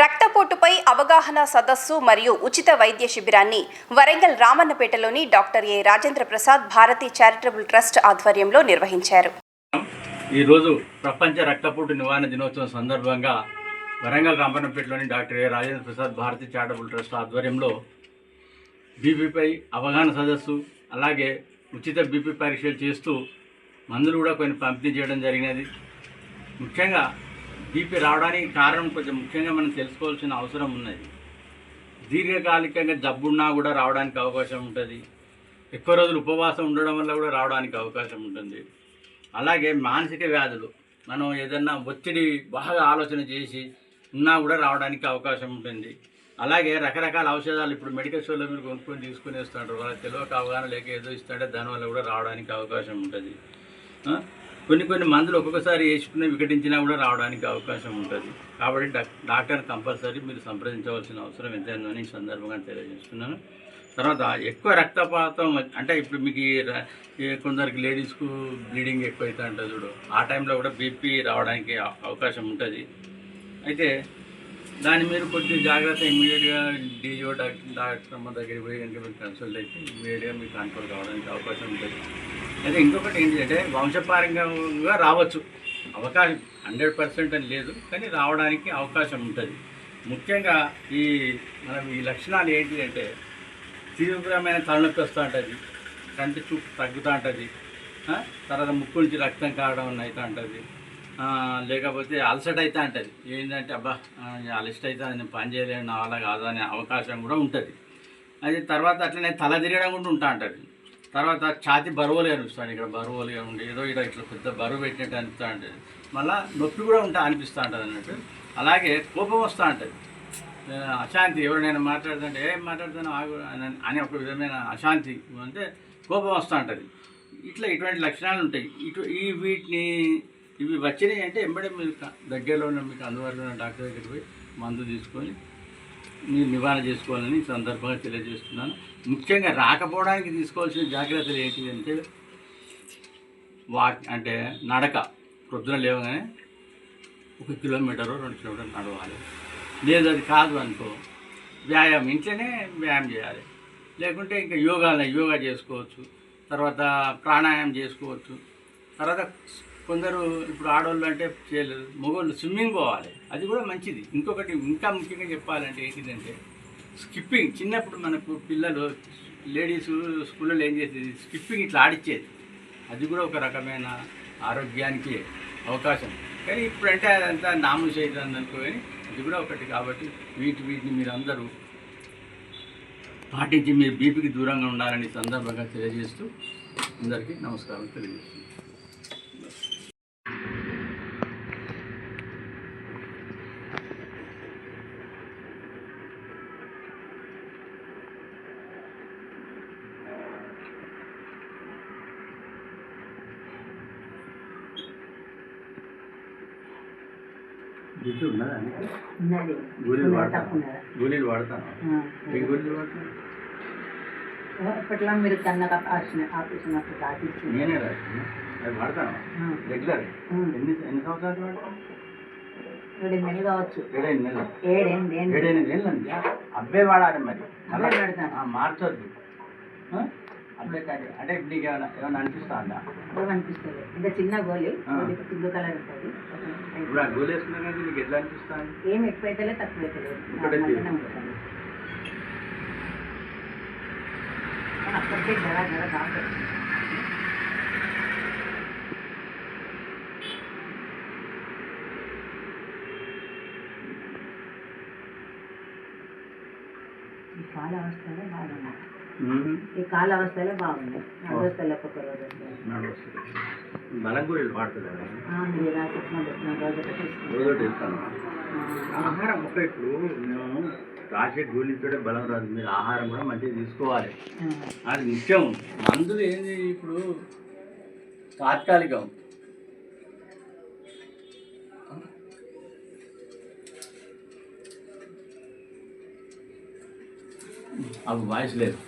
రక్తపోటుపై అవగాహన సదస్సు మరియు ఉచిత వైద్య శిబిరాన్ని Warangal రామన్నపేటలోని doctor A Rajendra Prasad Bharathi charitable trust ఆధ్వర్యంలో నిర్వహించారు. ఈరోజు ప్రపంచ రక్తపోటు నివారణ దినోత్సవం సందర్భంగా Warangal రామన్నపేటలోని doctor A Rajendra Prasad Bharathi charitable trust ఆధ్వర్యంలో బీపీపై అవగాహన సదస్సు అలాగే ఉచిత బీపీ పరీక్షలు చేస్తూ మందులు కూడా కొన్ని పంపిణీ చేయడం జరిగినది. ముఖ్యంగా బీపీ రావడానికి కారణం కొంచెం ముఖ్యంగా మనం తెలుసుకోవాల్సిన అవసరం ఉన్నది. దీర్ఘకాలికంగా జబ్బున్నా కూడా రావడానికి అవకాశం ఉంటుంది. ఎక్కువ రోజులు ఉపవాసం ఉండడం వల్ల కూడా రావడానికి అవకాశం ఉంటుంది. అలాగే మానసిక వ్యాధులు మనం ఏదన్నా ఒత్తిడి బాగా ఆలోచన చేసి ఉన్నా కూడా రావడానికి అవకాశం ఉంటుంది. అలాగే రకరకాల ఔషధాలు ఇప్పుడు మెడికల్ స్టోర్లో మీరు కొనుక్కొని తీసుకుని వస్తుంటారు వాళ్ళకి తెలియక అవగాహన లేక ఏదో ఇస్తాడే దానివల్ల కూడా రావడానికి అవకాశం ఉంటుంది. కొన్ని కొన్ని మందులు ఒక్కొక్కసారి వేసుకుని వికటించినా కూడా రావడానికి అవకాశం ఉంటుంది. కాబట్టి డాక్టర్ కంపల్సరీ మీరు సంప్రదించవలసిన అవసరం ఎంతైందని ఈ సందర్భంగా తెలియజేస్తున్నాను. తర్వాత ఎక్కువ రక్తపాతం అంటే ఇప్పుడు మీకు కొందరికి లేడీస్కు బ్లీడింగ్ ఎక్కువ అవుతూ ఉంటుంది చూడు. ఆ టైంలో కూడా బీపీ రావడానికి అవకాశం ఉంటుంది. అయితే దాన్ని మీరు కొంచెం జాగ్రత్త ఇమీడియట్గా డీజో డాక్టర్ డాక్టర్ అమ్మ దగ్గరికి పోయి కనుక మీరు కన్సల్ట్ అయితే ఇమీడియట్గా మీకు కంట్రోల్ కావడానికి అవకాశం ఉంటుంది. అయితే ఇంకొకటి ఏంటంటే వంశపారంగా రావచ్చు. అవకాశం హండ్రెడ్ పర్సెంట్ అని లేదు కానీ రావడానికి అవకాశం ఉంటుంది. ముఖ్యంగా ఈ మనం ఈ లక్షణాలు ఏంటి అంటే తీవ్రమైన తలనొప్పి వస్తూ ఉంటుంది కంటి చూపు తగ్గుతూ ఉంటుంది తర్వాత ముక్కు నుంచి రక్తం కావడం అవుతూ ఉంటుంది లేకపోతే అలసట అయితే ఉంటుంది. ఏంటంటే అబ్బా అలసట అయితే నేను పని చేయలేను నా వల్ల కాదు అనే అవకాశం కూడా ఉంటుంది. అది తర్వాత అట్లనే తల తిరగడం కూడా ఉంటా ఉంటుంది. తర్వాత ఛాతి బరువులే అనిపిస్తాను ఇక్కడ బరువులుగా ఉండి ఏదో ఇక్కడ ఇట్లా పెద్ద బరువు పెట్టినట్టు అనిపిస్తూ ఉంటుంది. మళ్ళీ నొప్పి కూడా ఉంటా అనిపిస్తూ ఉంటుంది అన్నట్టు. అలాగే కోపం వస్తూ ఉంటుంది. అశాంతి. ఎవరైనా మాట్లాడుతుంటే ఏం మాట్లాడుతాను ఆగు అని- ఒక విధమైన అశాంతి అంటే కోపం వస్తూ ఉంటుంది. ఇట్లా ఇటువంటి లక్షణాలు ఉంటాయి. ఇటు ఈ వీటిని ఇవి వచ్చినాయి అంటే ఎంబడే మీరు దగ్గరలో ఉన్న మీకు అందుబాటులో ఉన్న డాక్టర్ దగ్గరికి పోయి మందు తీసుకొని మీరు నివారణ చేసుకోవాలని సందర్భంగా తెలియజేస్తున్నాను. ముఖ్యంగా రాకపోవడానికి తీసుకోవాల్సిన జాగ్రత్తలు ఏంటి అంటే వా అంటే నడక ప్రొద్దున లేవగానే ఒక కిలోమీటరు రెండు కిలోమీటర్లు నడవాలి. లేదు అది కాదు అనుకో వ్యాయామం ఇంట్లోనే వ్యాయామం చేయాలి. లేకుంటే ఇంకా యోగా యోగా చేసుకోవచ్చు. తర్వాత ప్రాణాయామం చేసుకోవచ్చు. తర్వాత కొందరు ఇప్పుడు ఆడవాళ్ళు అంటే చేయలేదు మగవాళ్ళు స్విమ్మింగ్ పోవాలి. అది కూడా మంచిది. ఇంకొకటి ఇంకా ముఖ్యంగా చెప్పాలంటే ఏంటిదంటే స్కిప్పింగ్. చిన్నప్పుడు మనకు పిల్లలు లేడీస్ స్కూల్లో ఏం చేసేది? స్కిప్పింగ్ ఇట్లా ఆడిచ్చేది. అది కూడా ఒక రకమైన ఆరోగ్యానికి అవకాశం. కానీ ఇప్పుడంటే అదంతా నాము చేయదని అనుకోని ఇది కూడా ఒకటి కాబట్టి వీటి వీటిని మీరు అందరూ పాటించి మీరు బీపీకి దూరంగా ఉండాలని సందర్భంగా తెలియజేస్తూ అందరికీ నమస్కారం తెలియజేస్తున్నాను. బీపీ ఉన్నదా? ఉన్నది. గోళీలు వాడతాను? గోళీలు వాడతాను గోళీలు మీరు కన్నక ఆపరేషన్ ఆపరేషన్ అప్పుడు రాసిచ్చింది నేనే రాస్తాను అది వాడతాను రెగ్యులర్ ఎన్ని ఎన్ని సంవత్సరాలు వాడతాను ఏడు నెలలు కావచ్చు. నెలలు. నెలలు అబ్బే వాడాలి మరి. అబ్బే వాడతాను. మార్చొద్దు. ఆ? అబ్బే కాదు అంటే ఇప్పుడు నీకు ఏమైనా ఏమైనా అనిపిస్తా ఉందా బాగా అనిపిస్తుంది ఇంకా చిన్న గోళీ ఆ. గోళీ పింక్ కలర్ ఉంటుంది ఇప్పుడు ఆ గోలు వేసుకున్నా కానీ నీకు ఎట్లా అనిపిస్తా ఉంది? ఏం ఎక్కువ అయితే తక్కువ అయితే ఒకటే తీరు. ఉంటుంది కానీ అప్పటికే జర జర కాదు ఈ కాల అవస్థలే బాగున్నాయి మ్మ్. ఈ కాల అవస్థలే బాగున్నాయి. అవస్థలు ఒక్కొక్క రోజు కదా ఆ, మీరు రాసిన పెట్టిన రోజు ఆహారం ఒక ఇప్పుడు మేము రాసే గోళీతోనే బలం రాదు. మీరు ఆహారం కూడా మంచిగా తీసుకోవాలి. అది ముఖ్యం మందులు ఏంది ఇప్పుడు? తాత్కాలికం. అవి వాయిస్ లేదు.